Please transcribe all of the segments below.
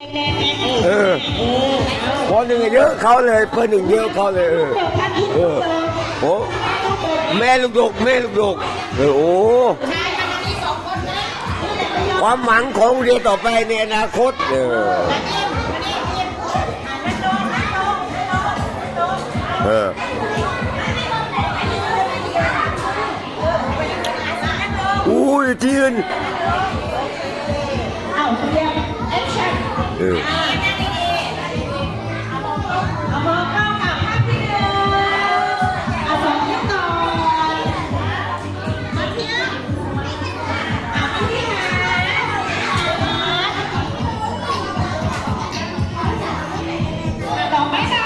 แน่ๆเออออเออเอาพอหนึ่งเยอะเขาเลยเพื่อนหนึ่งเยอะเขาเลย เออเออโอ้แม่ลูกดกแม่ลูกดกเออโอ้ความหวังของเรียนต่อไปในอนาคตเออเอออุ้ยทีน ออเอามองเข้ากับภาพที่หนึ่งเอาสองยิ้มหน่อมาที่ยวเอาพี่หาดอกไม้จ้า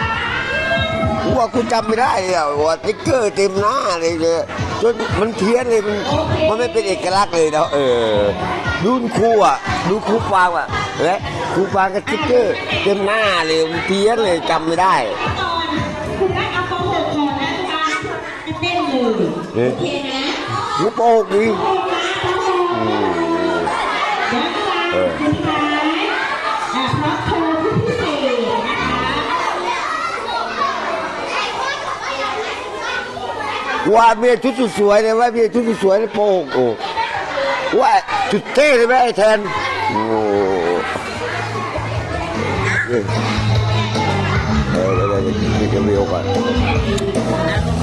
กูว่ากูจำไม่ได้อะว่าติ๊กเกอร์เต็มหน้าเลยเลยจนมันเพี้ยนเลยมันมันไม่เป็นเอกลักษณ์เลยนะเออดูครูอะดูครูฟางอะ และครูฟางกับติ๊กเกอร์เต็มหน้าเลยมันเพี้ยนเลยจำไม่ได้ก่อนคุณได้เอาโปรหกก่อนนะจ๊ะเต้นเลยเอ๊ะโอเคนะหูโปกดีโปรนะทั้งหมดเดี๋ยวจะลาสุดท้ายอะพร้อมโชว์ที่พิเศษนะคะว่าเมียชุดสวยๆเลยว่าเมียชุดสวยๆเลยโปกโอ้ว่าจุดเต้เลยไหมไอ้แทนโอ้ Okay. Ayan, ayan, ayan. Ayan, ayan, ayan.